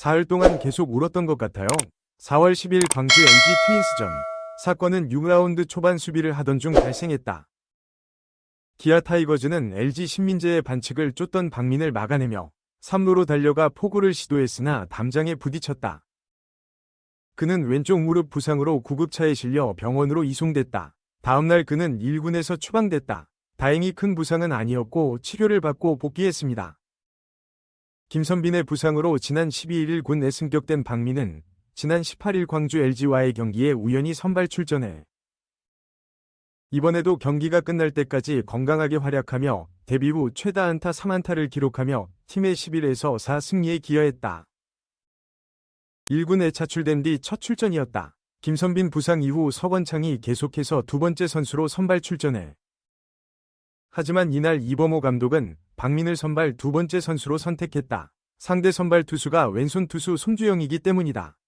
사흘 동안 계속 울었던 것 같아요. 4월 10일 광주 LG 트윈스전. 사건은 6라운드 초반 수비를 하던 중 발생했다. 기아 타이거즈는 LG 신민재의 반칙을 쫓던 박민을 막아내며 3루로 달려가 포구를 시도했으나 담장에 부딪혔다. 그는 왼쪽 무릎 부상으로 구급차에 실려 병원으로 이송됐다. 다음날 그는 1군에서 추방됐다. 다행히 큰 부상은 아니었고 치료를 받고 복귀했습니다. 김선빈의 부상으로 지난 12일 군에 승격된 박민은 지난 18일 광주 LG와의 경기에 우연히 선발 출전해 이번에도 경기가 끝날 때까지 건강하게 활약하며 데뷔 후 최다 안타 3안타를 기록하며 팀의 11에서 4 승리에 기여했다. 1군에 차출된 뒤 첫 출전이었다. 김선빈 부상 이후 서건창이 계속해서 두 번째 선수로 선발 출전해 하지만 이날 이범호 감독은 박민을 선발 두 번째 선수로 선택했다. 상대 선발 투수가 왼손 투수 손주영이기 때문이다.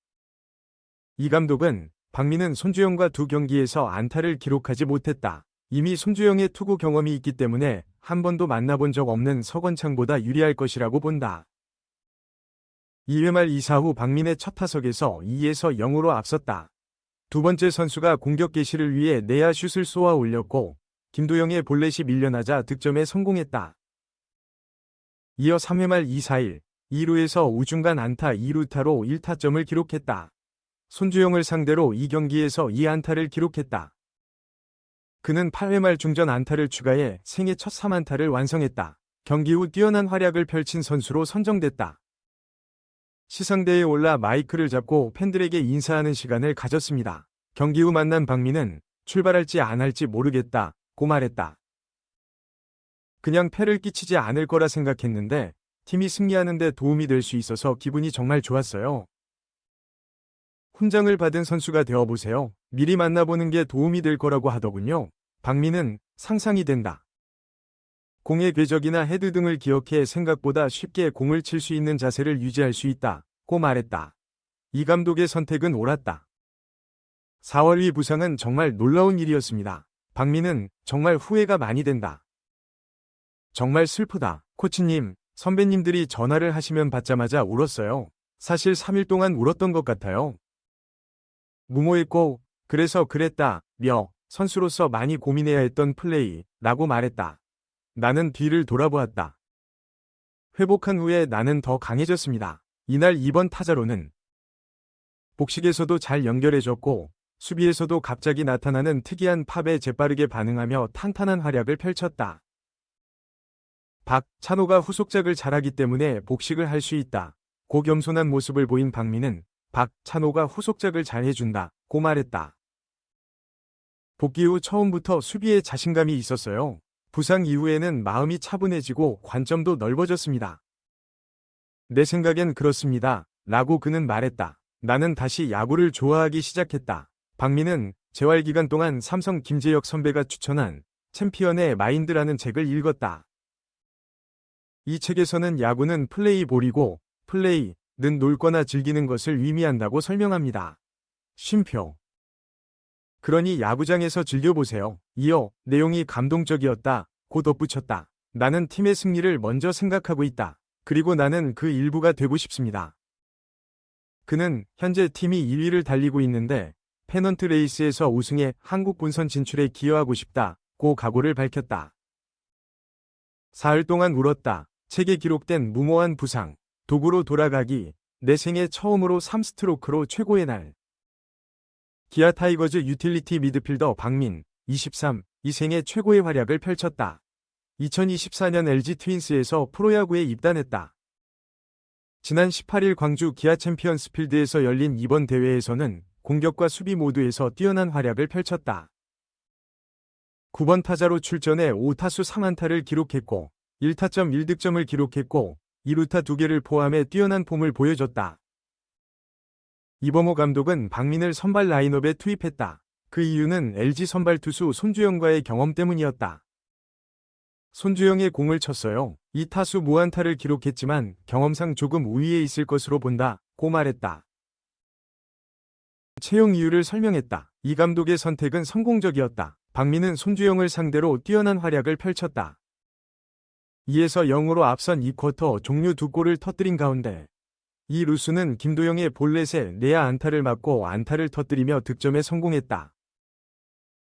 이 감독은 박민은 손주영과 두 경기에서 안타를 기록하지 못했다. 이미 손주영의 투구 경험이 있기 때문에 한 번도 만나본 적 없는 서건창보다 유리할 것이라고 본다. 2회 말 2사 후 박민의 첫 타석에서 2에서 0으로 앞섰다. 두 번째 선수가 공격 개시를 위해 내야 슛을 쏘아 올렸고 김도영의 볼넷이 밀려나자 득점에 성공했다. 이어 3회 말 2-4-1, 2루에서 우중간 안타 2루타로 1타점을 기록했다. 손주영을 상대로 이 경기에서 2안타를 기록했다. 그는 8회 말 중전 안타를 추가해 생애 첫 3안타를 완성했다. 경기 후 뛰어난 활약을 펼친 선수로 선정됐다. 시상대에 올라 마이크를 잡고 팬들에게 인사하는 시간을 가졌습니다. 경기 후 만난 박민은 출발할지 안 할지 모르겠다 고 말했다. 그냥 패를 끼치지 않을 거라 생각했는데 팀이 승리하는 데 도움이 될 수 있어서 기분이 정말 좋았어요. 훈장을 받은 선수가 되어보세요. 미리 만나보는 게 도움이 될 거라고 하더군요. 박민은 상상이 된다. 공의 궤적이나 헤드 등을 기억해 생각보다 쉽게 공을 칠 수 있는 자세를 유지할 수 있다. 고 말했다. 이 감독의 선택은 옳았다. 4월 위 부상은 정말 놀라운 일이었습니다. 박민은 정말 후회가 많이 된다. 정말 슬프다. 코치님, 선배님들이 전화를 하시면 받자마자 울었어요. 사실 3일 동안 울었던 것 같아요. 무모했고, 그래서 그랬다, 며, 선수로서 많이 고민해야 했던 플레이, 라고 말했다. 나는 뒤를 돌아보았다. 회복한 후에 나는 더 강해졌습니다. 이날 2번 타자로는 복식에서도 잘 연결해줬고 수비에서도 갑자기 나타나는 특이한 팝에 재빠르게 반응하며 탄탄한 활약을 펼쳤다. 박, 찬호가 후속작을 잘하기 때문에 복식을 할 수 있다. 고 겸손한 모습을 보인 박민은 박, 찬호가 후속작을 잘 해준다. 고 말했다. 복귀 후 처음부터 수비에 자신감이 있었어요. 부상 이후에는 마음이 차분해지고 관점도 넓어졌습니다. 내 생각엔 그렇습니다. 라고 그는 말했다. 나는 다시 야구를 좋아하기 시작했다. 박민은 재활 기간 동안 삼성 김재혁 선배가 추천한 챔피언의 마인드라는 책을 읽었다. 이 책에서는 야구는 플레이볼이고 플레이는 놀거나 즐기는 것을 의미한다고 설명합니다. 쉼표 그러니 야구장에서 즐겨보세요. 이어 내용이 감동적이었다. 고 덧붙였다. 나는 팀의 승리를 먼저 생각하고 있다. 그리고 나는 그 일부가 되고 싶습니다. 그는 현재 팀이 1위를 달리고 있는데 페넌트 레이스에서 우승해 한국 본선 진출에 기여하고 싶다. 고 각오를 밝혔다. 사흘 동안 울었다. 책에 기록된 무모한 부상. 도구로 돌아가기. 내 생애 처음으로 3스트로크로 최고의 날. 기아 타이거즈 유틸리티 미드필더 박민, 23, 이 생애 최고의 활약을 펼쳤다. 2024년 LG 트윈스에서 프로야구에 입단했다. 지난 18일 광주 기아 챔피언스 필드에서 열린 이번 대회에서는 공격과 수비 모두에서 뛰어난 활약을 펼쳤다. 9번 타자로 출전해 5타수 3안타를 기록했고 1타점 1득점을 기록했고 2루타 2개를 포함해 뛰어난 폼을 보여줬다. 이범호 감독은 박민을 선발 라인업에 투입했다. 그 이유는 LG 선발 투수 손주영과의 경험 때문이었다. 손주영의 공을 쳤어요. 이 타수 무안타를 기록했지만 경험상 조금 우위에 있을 것으로 본다. 고 말했다. 채용 이유를 설명했다. 이 감독의 선택은 성공적이었다. 박민은 손주영을 상대로 뛰어난 활약을 펼쳤다. 2에서 0으로 앞선 2쿼터 종료 두 골을 터뜨린 가운데 이 루수는 김도영의 볼넷에 내야 안타를 맞고 안타를 터뜨리며 득점에 성공했다.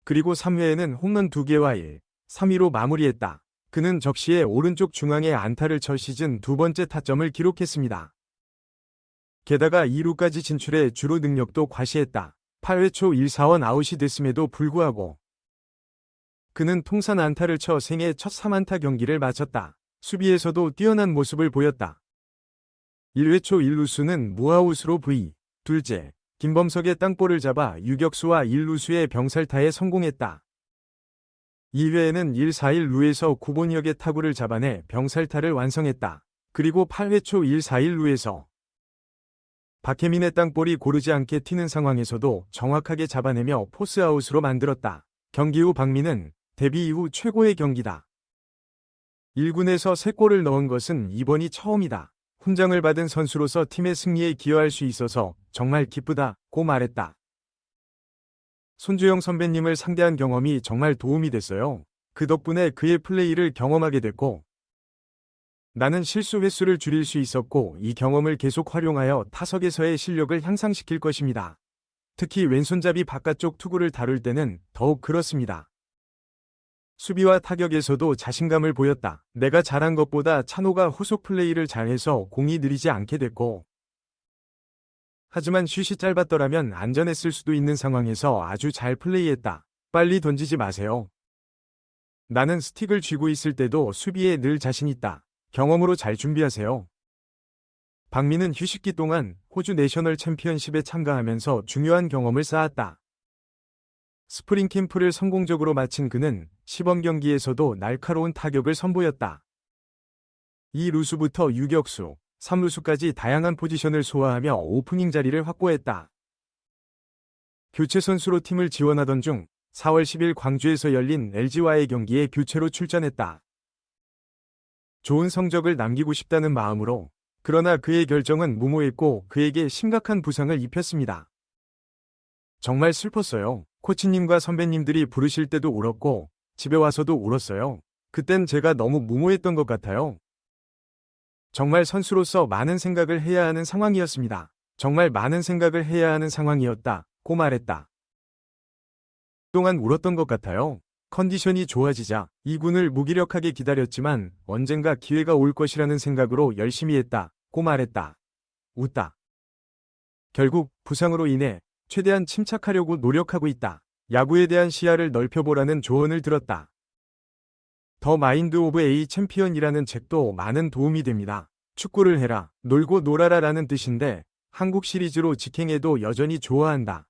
그리고 3회에는 홈런 2개와 1, 3위로 마무리했다. 그는 적시에 오른쪽 중앙에 안타를 쳐 시즌 두 번째 타점을 기록했습니다. 게다가 2루까지 진출해 주로 능력도 과시했다. 8회 초 1사원 아웃이 됐음에도 불구하고 그는 통산 안타를 쳐 생애 첫 3안타 경기를 마쳤다. 수비에서도 뛰어난 모습을 보였다. 1회 초 1루수는 무아웃으로 V, 둘째, 김범석의 땅볼을 잡아 유격수와 1루수의 병살타에 성공했다. 2회에는 1-4-1루에서 구본혁의 타구를 잡아내 병살타를 완성했다. 그리고 8회 초 1-4-1루에서 박혜민의 땅볼이 고르지 않게 튀는 상황에서도 정확하게 잡아내며 포스아웃으로 만들었다. 경기 후 박민은 데뷔 이후 최고의 경기다. 1군에서 3골을 넣은 것은 이번이 처음이다. 훈장을 받은 선수로서 팀의 승리에 기여할 수 있어서 정말 기쁘다고 말했다. 손주영 선배님을 상대한 경험이 정말 도움이 됐어요. 그 덕분에 그의 플레이를 경험하게 됐고 나는 실수 횟수를 줄일 수 있었고 이 경험을 계속 활용하여 타석에서의 실력을 향상시킬 것입니다. 특히 왼손잡이 바깥쪽 투구를 다룰 때는 더욱 그렇습니다. 수비와 타격에서도 자신감을 보였다. 내가 잘한 것보다 찬호가 후속 플레이를 잘해서 공이 느리지 않게 됐고 하지만 슛이 짧았더라면 안전했을 수도 있는 상황에서 아주 잘 플레이했다. 빨리 던지지 마세요. 나는 스틱을 쥐고 있을 때도 수비에 늘 자신 있다. 경험으로 잘 준비하세요. 박민은 휴식기 동안 호주 내셔널 챔피언십에 참가하면서 중요한 경험을 쌓았다. 스프링 캠프를 성공적으로 마친 그는 시범 경기에서도 날카로운 타격을 선보였다. 2루수부터 유격수, 3루수까지 다양한 포지션을 소화하며 오프닝 자리를 확보했다. 교체 선수로 팀을 지원하던 중 4월 10일 광주에서 열린 LG와의 경기에 교체로 출전했다. 좋은 성적을 남기고 싶다는 마음으로 그러나 그의 결정은 무모했고 그에게 심각한 부상을 입혔습니다. 정말 슬펐어요. 코치님과 선배님들이 부르실 때도 울었고 집에 와서도 울었어요. 그땐 제가 너무 무모했던 것 같아요. 정말 선수로서 많은 생각을 해야 하는 상황이었습니다. 정말 많은 생각을 해야 하는 상황이었다. 고 말했다. 동안 울었던 것 같아요. 컨디션이 좋아지자 이군을 무기력하게 기다렸지만 언젠가 기회가 올 것이라는 생각으로 열심히 했다. 고 말했다. 웃다. 결국 부상으로 인해 최대한 침착하려고 노력하고 있다. 야구에 대한 시야를 넓혀보라는 조언을 들었다. 더 마인드 오브 에이 챔피언이라는 책도 많은 도움이 됩니다. 축구를 해라, 놀고 놀아라 라는 뜻인데 한국 시리즈로 직행해도 여전히 좋아한다.